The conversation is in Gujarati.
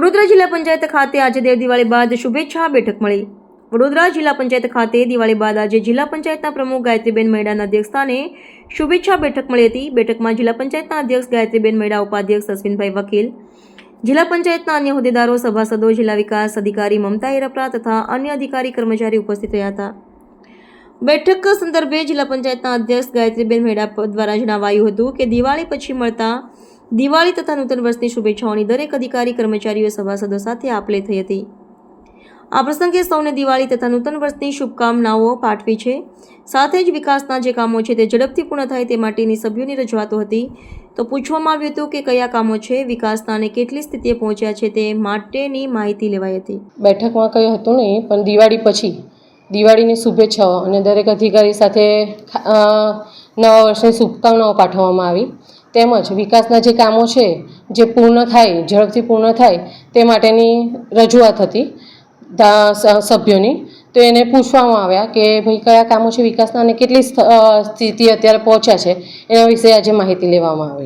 વડોદરા જિલ્લા પંચાયત ખાતે આજે દેવ દિવાળી બાદ શુભેચ્છા બેઠક મળી. વડોદરા જિલ્લા પંચાયત ખાતે દિવાળી બાદ આજે જિલ્લા પંચાયતના પ્રમુખ ગાયત્રીબેન મૈડાના અધ્યક્ષસ્થાને શુભેચ્છા બેઠક મળી હતી. બેઠકમાં જિલ્લા પંચાયતના અધ્યક્ષ ગાયત્રીબેન મૈડા, ઉપાધ્યક્ષ અશ્વિનભાઈ વકીલ, જિલ્લા પંચાયતના અન્ય હોદ્દેદારો, સભાસદો, જિલ્લા વિકાસ અધિકારી મમતા હિરપરા તથા અન્ય અધિકારી કર્મચારી ઉપસ્થિત રહ્યા હતા. બેઠક સંદર્ભે જિલ્લા પંચાયતના અધ્યક્ષ ગાયત્રીબેન મહેડા દ્વારા જણાવાયું હતું કે દિવાળી પછી મળતા દિવાળી તથા નૂતન વર્ષની શુભેચ્છાઓની દરેક અધિકારી, કર્મચારીઓ, સભાસદો સાથે આપલે થઈ હતી. આ પ્રસંગે સૌને દિવાળી તથા નૂતન વર્ષની શુભકામનાઓ પાઠવી છે. સાથે જ વિકાસના જે કામો છે તે ઝડપથી પૂર્ણ થાય તે માટેની સભ્યોની રજૂઆતો હતી. તો પૂછવામાં આવ્યું હતું કે કયા કામો છે, વિકાસના અને કેટલી સ્થિતિએ પહોંચ્યા છે તે માટેની માહિતી લેવાઈ હતી. બેઠકમાં કંઈ હતું નહીં પણ દિવાળી પછી. દિવાળીની શુભેચ્છાઓ અને દરેક અધિકારી સાથે નવા વર્ષની શુભકામનાઓ પાઠવવામાં આવી. તેમજ વિકાસના જે કામો છે, જે પૂર્ણ થાય, ઝડપથી પૂર્ણ થાય, તે માટેની રજૂઆત હતી સભ્યોની. તો એને પૂછવામાં આવ્યા કે ભાઈ કયા કામો છે વિકાસના અને કેટલી સ્થ- સ્થિતિ અત્યારે પહોંચ્યા છે, એના વિશે આજે માહિતી લેવામાં આવી.